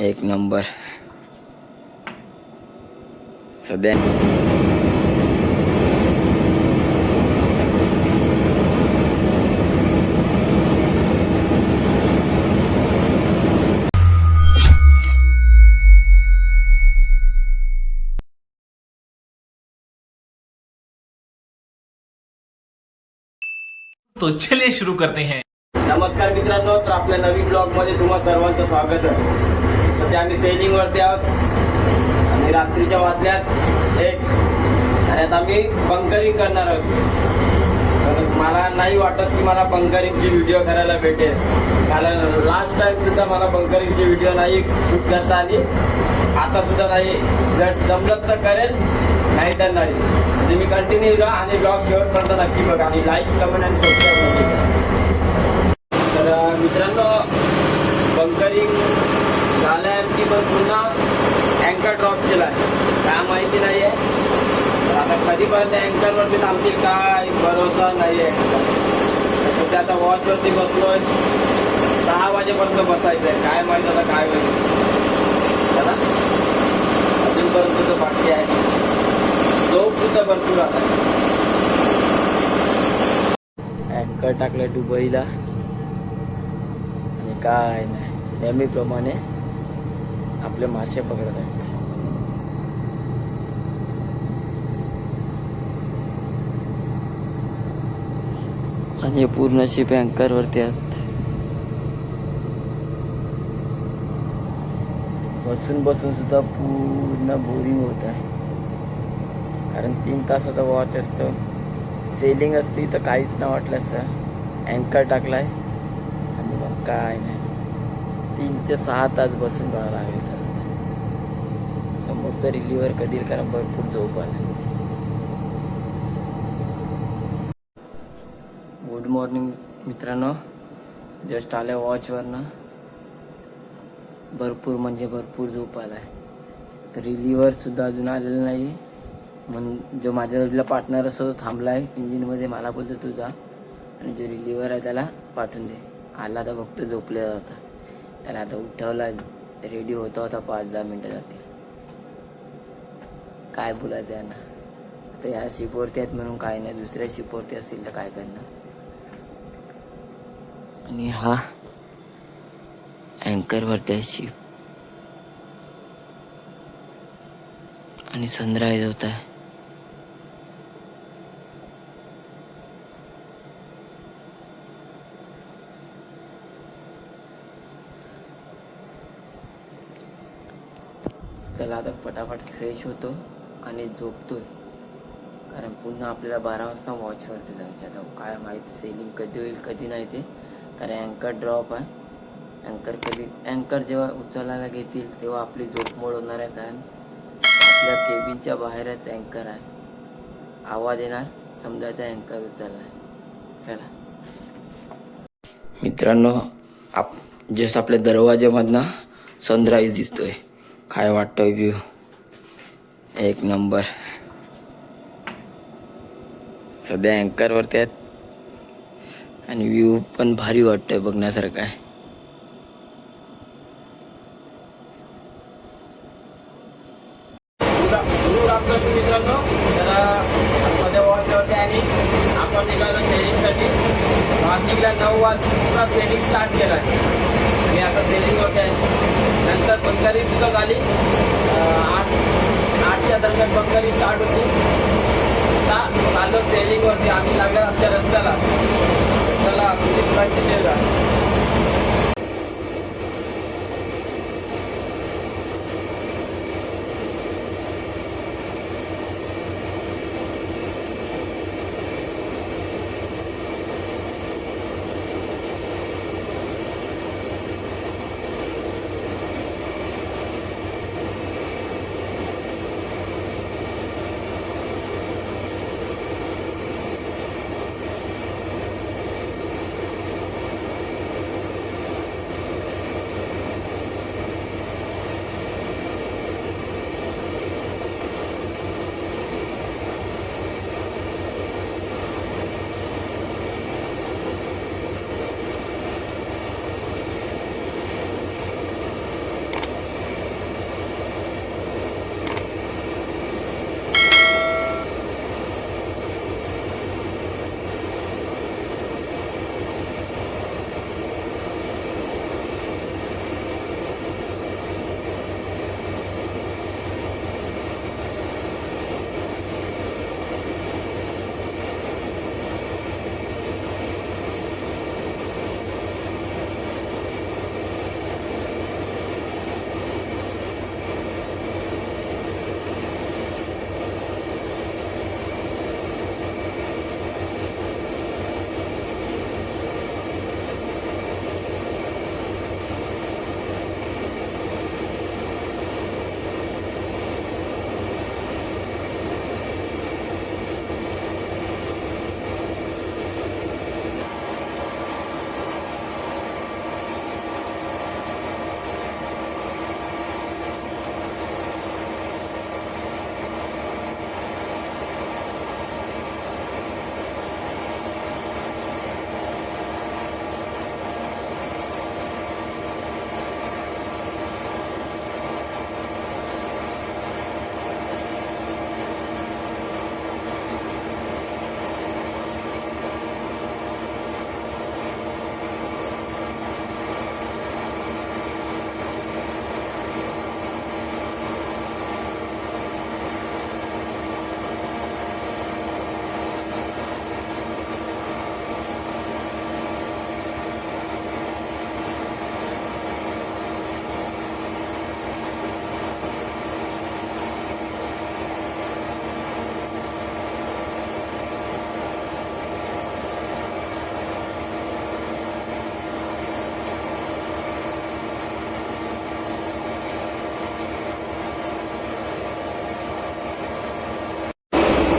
एक नंबर। सदैन तो चलिए शुरू करते हैं। नमस्कार मित्रांनो तर आपल्या नवीन ब्लॉग मध्ये तुम्हा सर्वांचं स्वागत आहे. सध्या आम्ही सेलिंग वरती आहोत. आणि रात्रीच्या वाजल्यात एक आणि आता आम्ही बंकरिंग करणार आहोत. तर मला नाही वाटत की मला बंकरिंगची व्हिडिओ करायला भेटेल. कारण लास्ट टाइम सुद्धा मला बंकरिंगची व्हिडिओ नाही शूट करता आली. आता सुद्धा नाही. जर जमलं तर करेल नाही तर नाही. म्हणजे मी कंटिन्यू राहा आणि ब्लॉग शेवटपर्यंत नक्की बघा. आणि लाईक कमेंट आणि सबस्क्राईब तर मित्रांनो बंकरिंग पण पुन्हा अँकर ड्रॉप केला काय माहिती नाही आहे तर आता कधीपर्यंत अँकरवरती थांबतील काय भरोसा नाही आहे सध्या आता वॉचवरती बसलोय. सहा वाजेपर्यंत बसायचं आहे काय माहिती आता काय होईल. चला. अजूनपर्यंत तर बाकी आहे. झोप सुद्धा भरपूर आता. अँकर टाकलं दुबईला. आणि काय नाही. नेहमीप्रमाणे आपले मासे पकडत आहेत. आणि पूर्ण शिप अँकरवरती आहेत. बसून बसून सुद्धा पूर्ण बोरिंग होत आहे. कारण तीन तासाचा वॉच असतो. सेलिंग असती तर काहीच नाही वाटलं असं अँकर टाकलाय. आणि मग काय नाही. तीन ते सहा तास बसून राहावं लागेल समोरचं रिलीवर कधी कारण भरपूर झोप आला. गुड मॉर्निंग मित्रांनो. जस्ट आल्या वॉचवरनं भरपूर म्हणजे भरपूर झोप आलाय. रिलीवर सुद्धा अजून आलेला नाही. म्हण जो माझ्या पार्टनर असतो तो थांबला आहे इंजिनमध्ये मला बोलतो तुझा आणि जो रिलीवर आहे त्याला पाठवून दे. आला तर फक्त झोपल्या जातात त्याला आता उठवला रेडी होता होता पाच दहा मिनटं जातील. काय बोलायचं यांना? आता ह्या शिपवरती आहेत म्हणून काय नाही दुसऱ्या शिपवरती असतील तर काय करणार? आणि हा अँकरवरती आहे शिप आणि सनराईज होत. आहे चला आता फटाफट फ्रेश होतो आणि झोपतो कारण पुन्हा आपल्याला बारा वाजता वॉचवरती जायचं आता काय माहीत सेलिंग कधी होईल कधी नाही ते. कारण अँकर ड्रॉप आहे. अँकर कधी अँकर जेव्हा उचलायला घेतील तेव्हा आपली झोप मोड होणार आहे. कारण आपल्या केबिनच्या बाहेरच अँकर आहे. आवाज येणार समजायचा अँकर उचलला आहे चला. मित्रांनो आप जस्ट आपल्या दरवाज्यामधनं सनराईज दिसतोय. काय वाटतं व्ह्यू एक नंबर सध्या अँकरवरती आहेत. आणि व्ह्यू पण भारी वाटतोय बघण्यासारखा आहे मित्रांनो तर सध्या वॉचवरती आणि आपण निघालो सेलिंगसाठी निघाला नऊ वाजता सेलिंग स्टार्ट केला आणि आता सेलिंगवरती आहे बंगाली बंगारी सुद्धा झाली आठ आठच्या दरम्यान बंगाली स्टार्ट होती. आता चाललो सेलिंगवरती आम्ही लागलो आमच्या रस्त्याला. चला म्हणजे कंटिन्यू जा.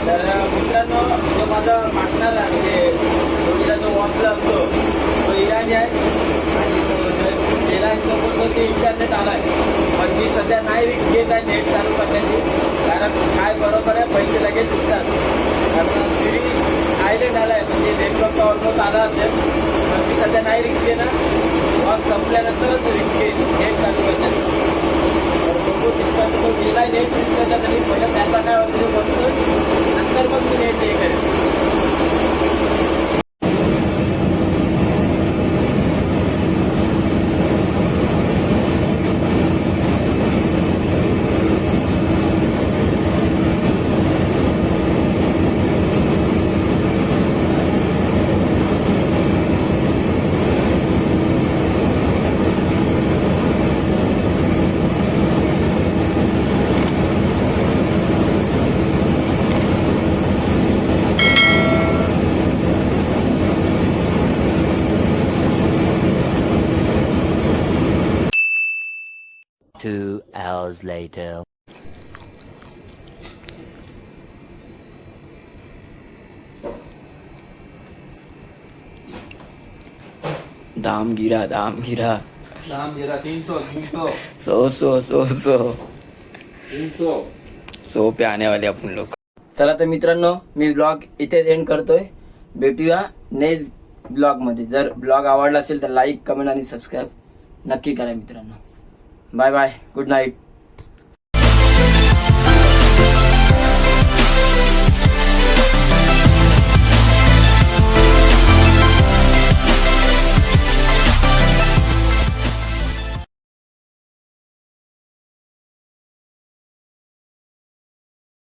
तर मित्रांनो जो माझा पार्टनर आहे म्हणजे जोडीला जो वॉचला असतो तो इराणी आहे. आणि तो गेला आहे तो बोलतो की इंटरनेट आहे पण मी सध्या नाही रिक्स घेत आहे नेट चालू करण्याची. कारण काय बरोबर आहे पैसे लगेच सुटतात कारण सिरी आयलेट आला आहे म्हणजे नेटवर्क ऑलमोस्ट आला असेल. पण मी सध्या नाही रिक्स घेणार. मग संपल्यानंतरच रिक्स घेईन नेट चालू करण्याची. तर बघू तितका तो गेला नेट रिक्स करण्यासाठी पहिलं त्याचा काय होतं ते बघतो नंतर मग मी नेट हे करेन Two hours later. दाम गिरा दाम गिरा. दाम जरा तीन सौ तीन सौ सो सो सो. सो तीन सौ सो पे आने वाले अपन लोग चला तर मित्रांनो मी ब्लॉग इथेच एंड करतोय. भेटूया नेक्स्ट ब्लॉगमध्ये जर ब्लॉग आवडला असेल तर लाईक कमेंट आणि सबस्क्राईब नक्की करा मित्रांनो. bye bye good night.